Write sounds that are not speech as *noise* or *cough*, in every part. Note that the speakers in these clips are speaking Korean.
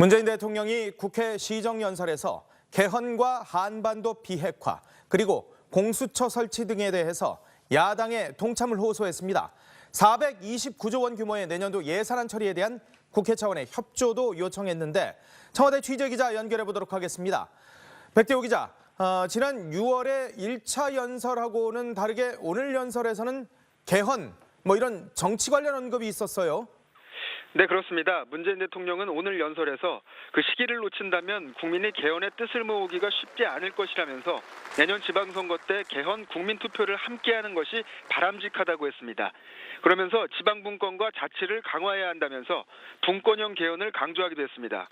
문재인 대통령이 국회 시정연설에서 개헌과 한반도 비핵화 그리고 공수처 설치 등에 대해서 야당의 동참을 호소했습니다. 429조 원 규모의 내년도 예산안 처리에 대한 국회 차원의 협조도 요청했는데 청와대 취재 기자 연결해 보도록 하겠습니다. 백대호 기자, 어, 지난 6월에 1차 연설하고는 다르게 오늘 연설에서는 개헌 뭐 이런 정치 관련 언급이 있었어요. 네, 그렇습니다. 문재인 대통령은 오늘 연설에서 그 시기를 놓친다면 국민이 개헌의 뜻을 모으기가 쉽지 않을 것이라면서 내년 지방선거 때 개헌 국민 투표를 함께하는 것이 바람직하다고 했습니다. 그러면서 지방 분권과 자치를 강화해야 한다면서 분권형 개헌을 강조하기도 했습니다.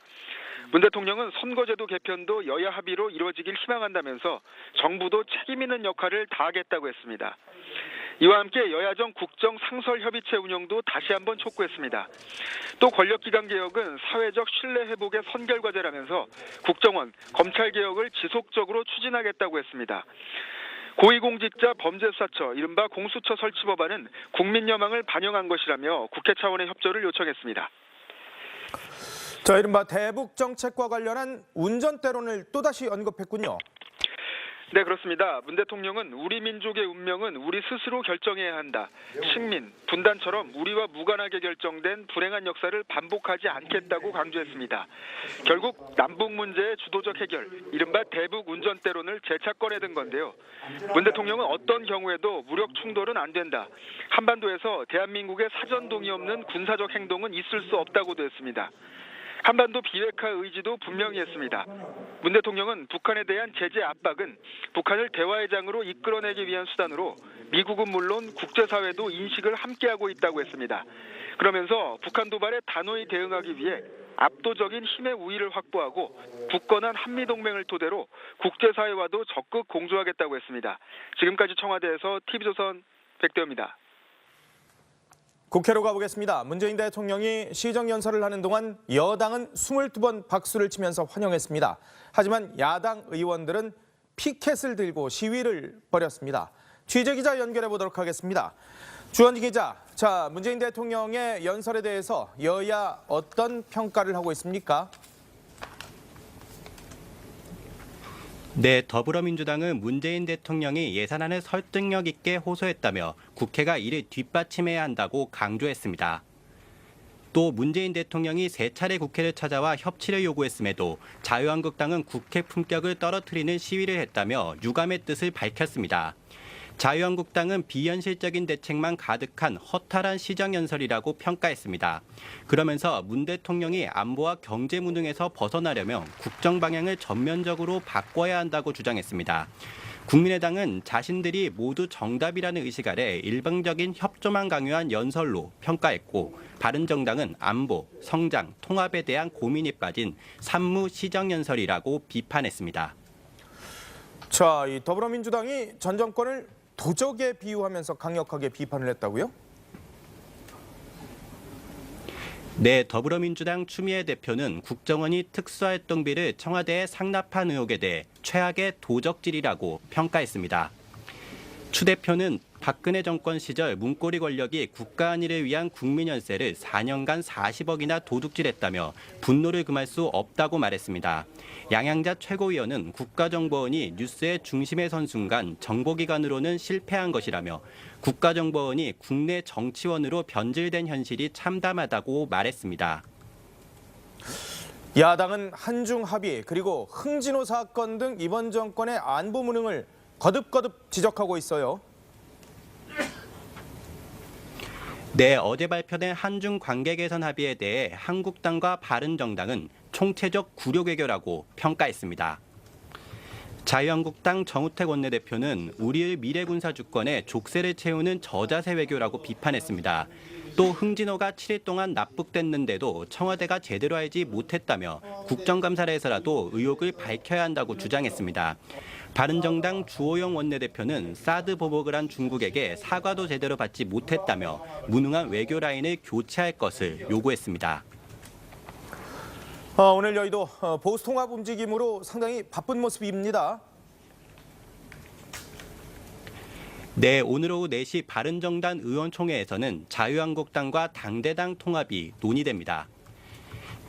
문 대통령은 선거제도 개편도 여야 합의로 이루어지길 희망한다면서 정부도 책임 있는 역할을 다하겠다고 했습니다. 이와 함께 여야정 국정 상설 협의체 운영도 다시 한번 촉구했습니다. 또 권력기관 개혁은 사회적 신뢰 회복의 선결 과제라면서 국정원, 검찰 개혁을 지속적으로 추진하겠다고 했습니다. 고위공직자 범죄수사처 이른바 공수처 설치 법안은 국민 여망을 반영한 것이라며 국회 차원의 협조를 요청했습니다. 자, 이른바 대북 정책과 관련한 운전대론을 또다시 언급했군요. 네, 그렇습니다. 문 대통령은 우리 민족의 운명은 우리 스스로 결정해야 한다. 식민, 분단처럼 우리와 무관하게 결정된 불행한 역사를 반복하지 않겠다고 강조했습니다. 결국 남북 문제의 주도적 해결, 이른바 대북 운전대론을 재차 꺼내든 건데요. 문 대통령은 어떤 경우에도 무력 충돌은 안 된다. 한반도에서 대한민국의 사전 동의 없는 군사적 행동은 있을 수 없다고도 했습니다. 한반도 비핵화 의지도 분명히 했습니다. 문 대통령은 북한에 대한 제재 압박은 북한을 대화의 장으로 이끌어내기 위한 수단으로 미국은 물론 국제사회도 인식을 함께하고 있다고 했습니다. 그러면서 북한 도발에 단호히 대응하기 위해 압도적인 힘의 우위를 확보하고 굳건한 한미동맹을 토대로 국제사회와도 적극 공조하겠다고 했습니다. 지금까지 청와대에서 TV조선 백대호입니다. 국회로 가보겠습니다. 문재인 대통령이 시정연설을 하는 동안 여당은 22번 박수를 치면서 환영했습니다. 하지만 야당 의원들은 피켓을 들고 시위를 벌였습니다. 취재기자 연결해 보도록 하겠습니다. 주원지 기자, 자 문재인 대통령의 연설에 대해서 여야 어떤 평가를 하고 있습니까? 네, 더불어민주당은 문재인 대통령이 예산안을 설득력 있게 호소했다며 국회가 이를 뒷받침해야 한다고 강조했습니다. 또 문재인 대통령이 세 차례 국회를 찾아와 협치를 요구했음에도 자유한국당은 국회 품격을 떨어뜨리는 시위를 했다며 유감의 뜻을 밝혔습니다. 자유한국당은 비현실적인 대책만 가득한 허탈한 시정 연설이라고 평가했습니다. 그러면서 문 대통령이 안보와 경제 무능에서 벗어나려면 국정 방향을 전면적으로 바꿔야 한다고 주장했습니다. 국민의당은 자신들이 모두 정답이라는 의식 아래 일방적인 협조만 강요한 연설로 평가했고 바른정당은 안보, 성장, 통합에 대한 고민이 빠진 산무 시정연설이라고 비판했습니다. 자, 이 더불어민주당이 전 정권을 도적에 비유하면서 강력하게 비판을 했다고요? 네, 더불어민주당 추미애 대표는 국정원이 특수활동비를 청와대에 상납한 의혹에 대해 최악의 도적질이라고 평가했습니다. 추 대표는 박근혜 정권 시절 문고리 권력이 국가 안위를 위한 국민 연세를 4년간 40억이나 도둑질했다며 분노를 금할 수 없다고 말했습니다. 양양자 최고위원은 국가정보원이 뉴스의 중심에 선 순간 정보기관으로는 실패한 것이라며 국가정보원이 국내 정치원으로 변질된 현실이 참담하다고 말했습니다. 야당은 한중 합의 그리고 흥진호 사건 등 이번 정권의 안보 무능을 거듭거듭 지적하고 있어요. 네, 어제 발표된 한중 관계 개선 합의에 대해 한국당과 바른정당은 총체적 굴욕 외교라고 평가했습니다. 자유한국당 정우택 원내대표는 우리의 미래 군사 주권에 족쇄를 채우는 저자세 외교라고 비판했습니다. 또 흥진호가 7일 동안 납북됐는데도 청와대가 제대로 알지 못했다며 국정감사를 해서라도 의혹을 밝혀야 한다고 주장했습니다. 바른정당 주호영 원내대표는 사드 보복을 한 중국에게 사과도 제대로 받지 못했다며 무능한 외교 라인을 교체할 것을 요구했습니다. 어, 오늘 여의도 어, 보수 통합 움직임으로 상당히 바쁜 모습입니다. 네, 오늘 오후 4시 바른정당 의원총회에서는 자유한국당과 당대당 통합이 논의됩니다.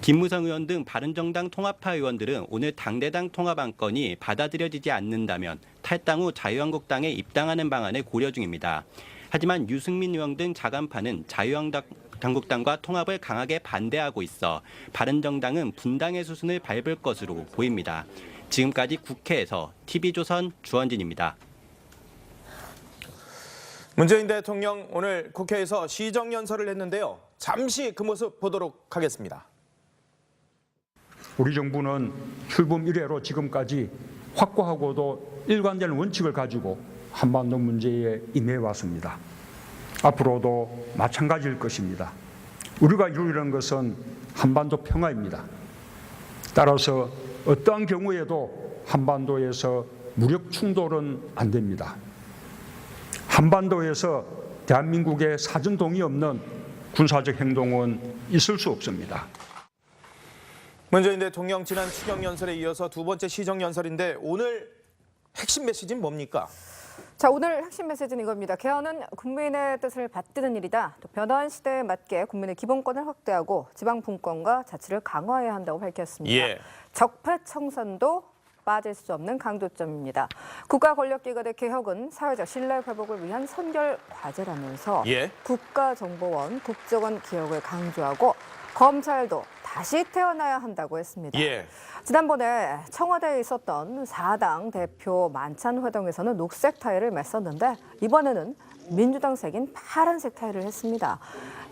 김무성 의원 등 바른정당 통합파 의원들은 오늘 당대당 통합 안건이 받아들여지지 않는다면 탈당 후 자유한국당에 입당하는 방안을 고려 중입니다. 하지만 유승민 의원 등 자간파는 자유한국당과 통합을 강하게 반대하고 있어 바른정당은 분당의 수순을 밟을 것으로 보입니다. 지금까지 국회에서 TV조선 주원진입니다. 문재인 대통령 오늘 국회에서 시정연설을 했는데요. 잠시 그 모습 보도록 하겠습니다. 우리 정부는 출범 이래로 지금까지 확고하고도 일관된 원칙을 가지고 한반도 문제에 임해 왔습니다. 앞으로도 마찬가지일 것입니다. 우리가 이루려는 것은 한반도 평화입니다. 따라서 어떠한 경우에도 한반도에서 무력 충돌은 안 됩니다. 한반도에서 대한민국의 사전 동의 없는 군사적 행동은 있을 수 없습니다. 문재인 대통령 지난 추경 연설에 이어서 두 번째 시정 연설인데 오늘 핵심 메시지는 뭡니까? 자 오늘 핵심 메시지는 이겁니다. 개헌은 국민의 뜻을 받드는 일이다. 또 변화한 시대에 맞게 국민의 기본권을 확대하고 지방 분권과 자치를 강화해야 한다고 밝혔습니다. 예. 적폐청산도 빠질 수 없는 강조점입니다. 국가 권력기관의 개혁은 사회적 신뢰 회복을 위한 선결 과제라면서 예. 국가정보원, 국정원 개혁을 강조하고 검찰도 다시 태어나야 한다고 했습니다. 예. 지난번에 청와대에 있었던 사당 대표 만찬 회동에서는 녹색 타일을 맸었는데 이번에는 민주당 색인 파란색 타일을 했습니다.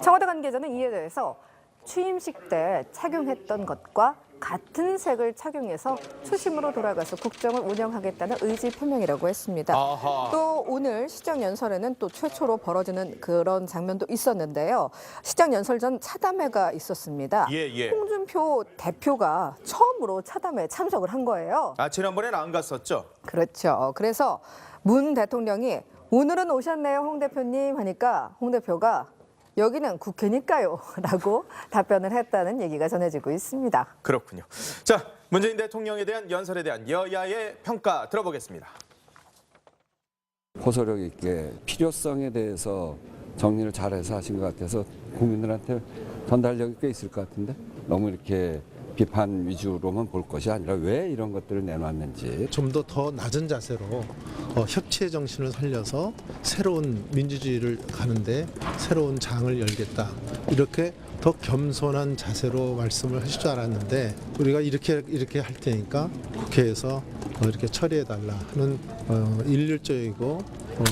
청와대 관계자는 이에 대해서 취임식 때 착용했던 것과 같은 색을 착용해서 초심으로 돌아가서 국정을 운영하겠다는 의지 표명이라고 했습니다. 아하. 또 오늘 시정 연설에는 또 최초로 벌어지는 그런 장면도 있었는데요. 시정 연설 전 차담회가 있었습니다. 예, 예. 홍준표 대표가 처음으로 차담회에 참석을 한 거예요. 아 지난번에는 안 갔었죠? 그렇죠. 그래서 문 대통령이 오늘은 오셨네요, 홍 대표님 하니까 홍 대표가 여기는 국회니까요. *laughs* 라고 답변을 했다는 얘기가 전해지고 있습니다. 그렇군요. 자, 문재인 대통령에 대한 연설에 대한 여야의 평가 들어보겠습니다. 호소력 있게 필요성에 대해서 정리를 잘해서 하신 것 같아서 국민들한테 전달력이 꽤 있을 것 같은데 너무 이렇게 비판 위주로만 볼 것이 아니라 왜 이런 것들을 내놨는지 좀 더 더 낮은 자세로 어, 협치의 정신을 살려서 새로운 민주주의를 가는데 새로운 장을 열겠다 이렇게 더 겸손한 자세로 말씀을 하실 줄 알았는데 우리가 이렇게 이렇게 할 테니까 국회에서 어, 이렇게 처리해 달라 하는 어, 일률적이고 어,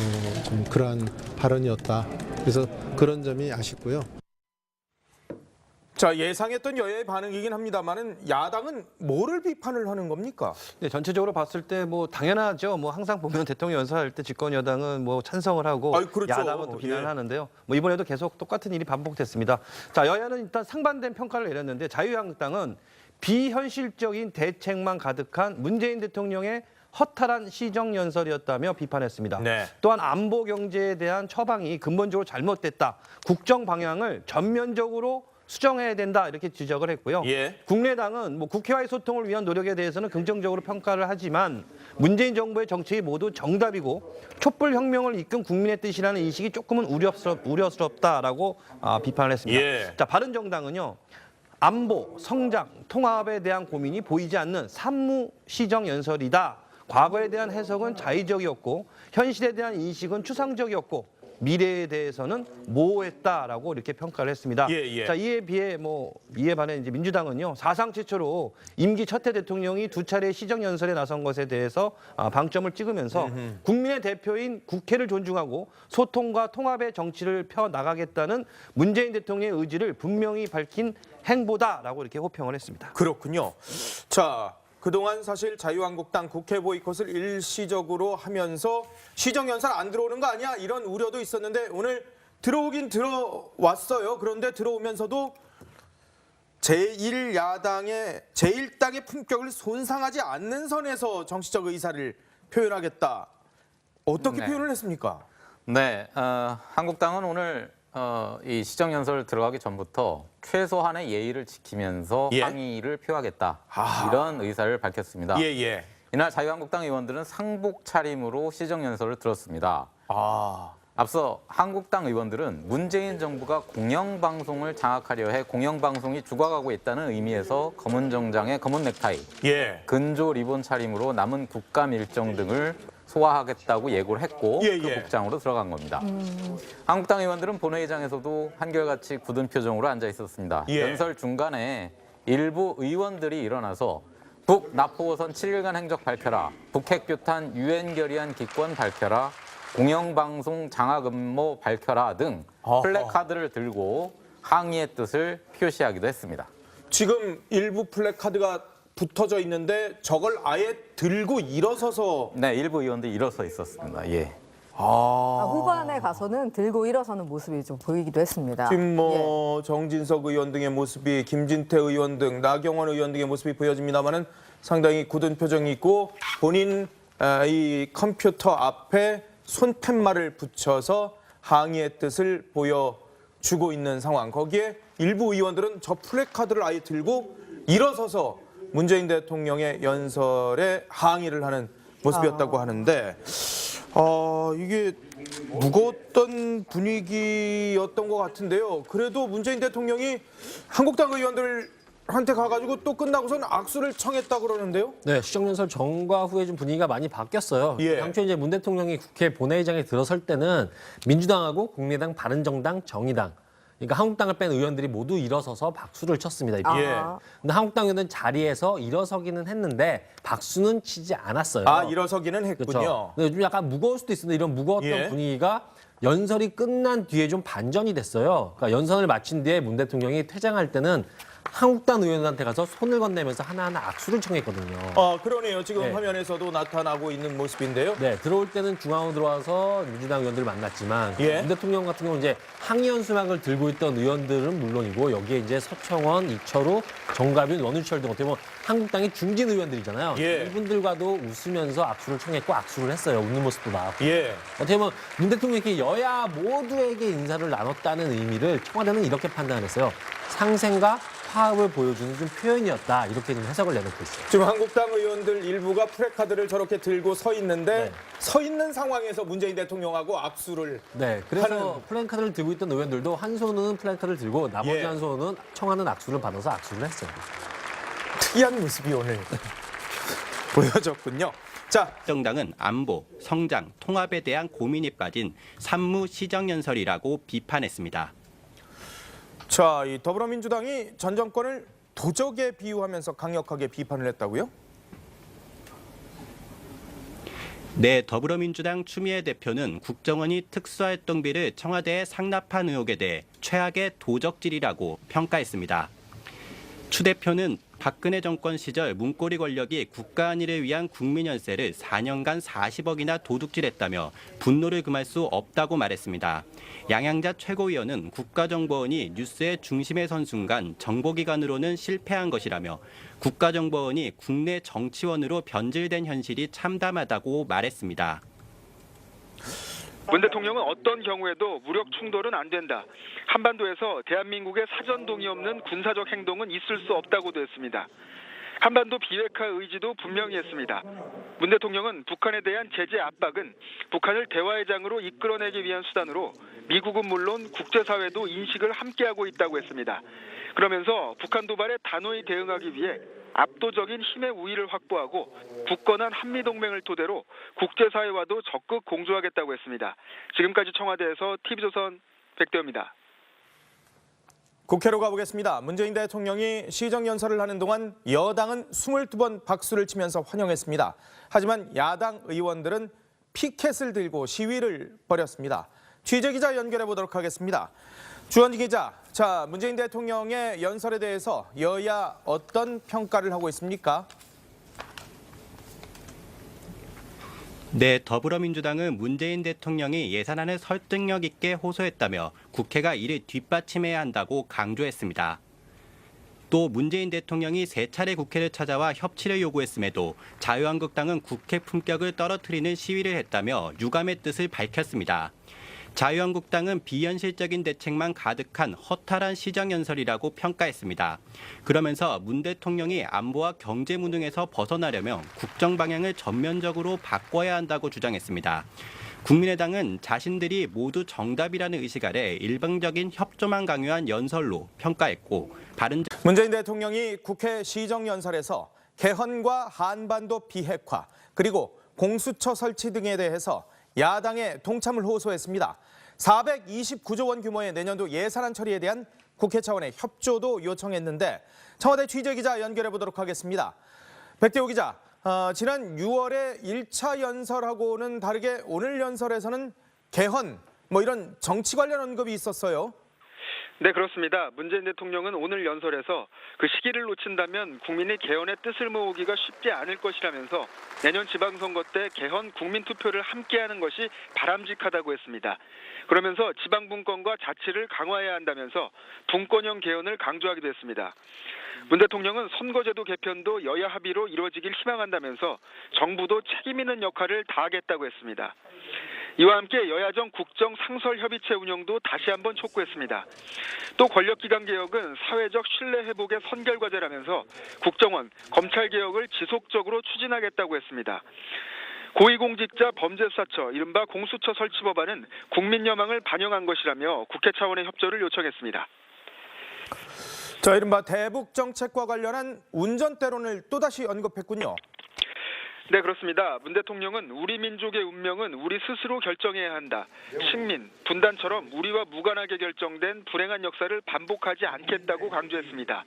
좀 그러한 발언이었다. 그래서 그런 점이 아쉽고요. 자, 예상했던 여야의 반응이긴 합니다만은 야당은 뭐를 비판을 하는 겁니까? 네, 전체적으로 봤을 때 뭐 당연하죠. 뭐 항상 보면 대통령 연설할 때 집권 여당은 뭐 찬성을 하고 아이, 그렇죠. 야당은 또 비난을 예. 하는데요. 뭐 이번에도 계속 똑같은 일이 반복됐습니다. 자, 여야는 일단 상반된 평가를 내렸는데 자유한국당은 비현실적인 대책만 가득한 문재인 대통령의 허탈한 시정 연설이었다며 비판했습니다. 네. 또한 안보 경제에 대한 처방이 근본적으로 잘못됐다. 국정 방향을 전면적으로 수정해야 된다 이렇게 지적을 했고요. 예. 국내당은 뭐 국회와의 소통을 위한 노력에 대해서는 긍정적으로 평가를 하지만 문재인 정부의 정책이 모두 정답이고 촛불 혁명을 이끈 국민의 뜻이라는 인식이 조금은 우려스럽, 우려스럽다라고 아, 비판을 했습니다. 예. 자 바른정당은요. 안보, 성장, 통합에 대한 고민이 보이지 않는 산무 시정 연설이다. 과거에 대한 해석은 자의적이었고 현실에 대한 인식은 추상적이었고 미래에 대해서는 모호했다라고 이렇게 평가를 했습니다. 예, 예. 자 이에 비해 뭐 이에 반해 이제 민주당은요 사상 최초로 임기 첫 해 대통령이 두 차례 시정 연설에 나선 것에 대해서 아, 방점을 찍으면서 국민의 대표인 국회를 존중하고 소통과 통합의 정치를 펴 나가겠다는 문재인 대통령의 의지를 분명히 밝힌 행보다라고 이렇게 호평을 했습니다. 그렇군요. 자, 그동안 사실 자유한국당 국회 보이콧을 일시적으로 하면서 시정연설 안 들어오는 거 아니야? 이런 우려도 있었는데 오늘 들어오긴 들어왔어요. 그런데 들어오면서도 제1야당의 제1당의 품격을 손상하지 않는 선에서 정치적 의사를 표현하겠다. 어떻게 네. 표현을 했습니까? 네, 어, 한국당은 오늘 어, 이 시정연설 들어가기 전부터 최소한의 예의를 지키면서 예. 항의를 표하겠다 아하. 이런 의사를 밝혔습니다. 예, 예. 이날 자유한국당 의원들은 상복 차림으로 시정연설을 들었습니다. 아, 앞서 한국당 의원들은 문재인 정부가 공영방송을 장악하려 해 공영방송이 죽어가고 있다는 의미에서 검은 정장에 검은 넥타이, 예. 근조 리본 차림으로 남은 국감 일정 등을 소화하겠다고 예고를 했고 예, 그 예. 복장으로 들어간 겁니다. 한국당 의원들은 본회의장에서도 한결같이 굳은 표정으로 앉아 있었습니다. 예. 연설 중간에 일부 의원들이 일어나서 북 나포호선 7일간 행적 밝혀라, 북핵 규탄 유엔 결의안 기권 밝혀라, 공영방송 장악 음모 밝혀라 등 어허. 플래카드를 들고 항의의 뜻을 표시하기도 했습니다. 지금 일부 플래카드가 붙어져 있는데 저걸 아예 들고 일어서서 네, 일부 의원들이 일어서 있었습니다. 예. 아, 후반에 가서는 들고 일어서는 모습이 좀 보이기도 했습니다. 지금 뭐 예. 정진석 의원 등의 모습이 김진태 의원 등 나경원 의원 등의 모습이 보여집니다만은 상당히 굳은 표정이 있고 본인 아, 이 컴퓨터 앞에 손팻말을 붙여서 항의의 뜻을 보여주고 있는 상황. 거기에 일부 의원들은 저 플래카드를 아예 들고 일어서서 문재인 대통령의 연설에 항의를 하는 모습이었다고 하는데 어, 이게 무거웠던 분위기였던 것 같은데요. 그래도 문재인 대통령이 한국당 의원들 한테 가가지고 또 끝나고선 악수를 청했다 그러는데요. 네, 시정연설 전과 후에 좀 분위기가 많이 바뀌었어요. 예. 당초 이제 문 대통령이 국회 본회의장에 들어설 때는 민주당하고 국민의당, 바른정당, 정의당, 그러니까 한국당을 뺀 의원들이 모두 일어서서 박수를 쳤습니다. 아. 예. 근데 한국당 의원은 자리에서 일어서기는 했는데 박수는 치지 않았어요. 아 일어서기는 했군요. 그렇죠. 근데 요즘 약간 무거울 수도 있는데 이런 무거웠던 예. 분위기가 연설이 끝난 뒤에 좀 반전이 됐어요. 그러니까 연설을 마친 뒤에 문 대통령이 퇴장할 때는 한국당 의원들한테 가서 손을 건네면서 하나하나 악수를 청했거든요. 어 그러네요. 지금 네. 화면에서도 나타나고 있는 모습인데요. 네, 들어올 때는 중앙으로 들어와서 민주당 의원들을 만났지만 예. 문 대통령 같은 경우 이제 항의연 수막을 들고 있던 의원들은 물론이고 여기에 이제 서청원, 이철우, 정가빈, 원우철 등 어떻게 보면 한국당의 중진 의원들이잖아요. 예. 이분들과도 웃으면서 악수를 청했고 악수를 했어요. 웃는 모습도 나왔고. 예. 어떻게 보면 문 대통령이 여야 모두에게 인사를 나눴다는 의미를 청와대는 이렇게 판단을 했어요. 상생과 화합을 보여주는 좀 표현이었다. 이렇게 좀 해석을 내놓고 있어요. 지금 한국당 의원들 일부가 프레카드를 저렇게 들고 서 있는데 네. 서 있는 상황에서 문재인 대통령하고 악수를 네, 그래서 하는- 플랜카드를 들고 있던 의원들도 한 손은 플랜카드를 들고 나머지 예. 한 손은 청하는 악수를 받아서 악수를 했어요. 특이한 모습이 오늘 *laughs* 보여졌군요. 자, 정당은 안보, 성장, 통합에 대한 고민이 빠진 산무 시정연설이라고 비판했습니다. 자, 이 더불어민주당이 전 정권을 도적에 비유하면서 강력하게 비판을 했다고요? 네, 더불어민주당 추미애 대표는 국정원이 특수활동비를 청와대에 상납한 의혹에 대해 최악의 도적질이라고 평가했습니다. 추 대표는 박근혜 정권 시절 문고리 권력이 국가 안위를 위한 국민 연세를 4년간 40억이나 도둑질했다며 분노를 금할 수 없다고 말했습니다. 양양자 최고위원은 국가정보원이 뉴스의 중심에 선 순간 정보기관으로는 실패한 것이라며 국가정보원이 국내 정치원으로 변질된 현실이 참담하다고 말했습니다. 문 대통령은 어떤 경우에도 무력 충돌은 안 된다. 한반도에서 대한민국의 사전 동의 없는 군사적 행동은 있을 수 없다고도 했습니다. 한반도 비핵화 의지도 분명히 했습니다. 문 대통령은 북한에 대한 제재 압박은 북한을 대화의 장으로 이끌어내기 위한 수단으로 미국은 물론 국제사회도 인식을 함께하고 있다고 했습니다. 그러면서 북한 도발에 단호히 대응하기 위해 압도적인 힘의 우위를 확보하고 굳건한 한미동맹을 토대로 국제사회와도 적극 공조하겠다고 했습니다. 지금까지 청와대에서 TV조선 백대호입니다. 국회로 가보겠습니다. 문재인 대통령이 시정연설을 하는 동안 여당은 22번 박수를 치면서 환영했습니다. 하지만 야당 의원들은 피켓을 들고 시위를 벌였습니다. 취재기자 연결해 보도록 하겠습니다. 주원지 기자, 자 문재인 대통령의 연설에 대해서 여야 어떤 평가를 하고 있습니까? 네, 더불어민주당은 문재인 대통령이 예산안을 설득력 있게 호소했다며 국회가 이를 뒷받침해야 한다고 강조했습니다. 또 문재인 대통령이 세 차례 국회를 찾아와 협치를 요구했음에도 자유한국당은 국회 품격을 떨어뜨리는 시위를 했다며 유감의 뜻을 밝혔습니다. 자유한국당은 비현실적인 대책만 가득한 허탈한 시정 연설이라고 평가했습니다. 그러면서 문 대통령이 안보와 경제 무능에서 벗어나려면 국정 방향을 전면적으로 바꿔야 한다고 주장했습니다. 국민의당은 자신들이 모두 정답이라는 의식 아래 일방적인 협조만 강요한 연설로 평가했고 바른 문재인 대통령이 국회 시정 연설에서 개헌과 한반도 비핵화 그리고 공수처 설치 등에 대해서 야당의 동참을 호소했습니다. 429조 원 규모의 내년도 예산안 처리에 대한 국회 차원의 협조도 요청했는데 청와대 취재 기자 연결해 보도록 하겠습니다. 백대호 기자, 어, 지난 6월에 1차 연설하고는 다르게 오늘 연설에서는 개헌 뭐 이런 정치 관련 언급이 있었어요. 네, 그렇습니다. 문재인 대통령은 오늘 연설에서 그 시기를 놓친다면 국민의 개헌의 뜻을 모으기가 쉽지 않을 것이라면서 내년 지방선거 때 개헌 국민투표를 함께하는 것이 바람직하다고 했습니다. 그러면서 지방분권과 자치를 강화해야 한다면서 분권형 개헌을 강조하기도 했습니다. 문 대통령은 선거제도 개편도 여야 합의로 이루어지길 희망한다면서 정부도 책임 있는 역할을 다하겠다고 했습니다. 이와 함께 여야정 국정 상설 협의체 운영도 다시 한번 촉구했습니다. 또 권력기관 개혁은 사회적 신뢰 회복의 선결 과제라면서 국정원, 검찰 개혁을 지속적으로 추진하겠다고 했습니다. 고위공직자 범죄수사처 이른바 공수처 설치 법안은 국민 여망을 반영한 것이라며 국회 차원의 협조를 요청했습니다. 자, 이른바 대북 정책과 관련한 운전대론을 또다시 언급했군요. 네, 그렇습니다. 문 대통령은 우리 민족의 운명은 우리 스스로 결정해야 한다. 식민, 분단처럼 우리와 무관하게 결정된 불행한 역사를 반복하지 않겠다고 강조했습니다.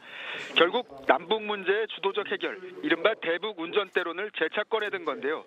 결국 남북 문제의 주도적 해결, 이른바 대북 운전대론을 재차 꺼내든 건데요.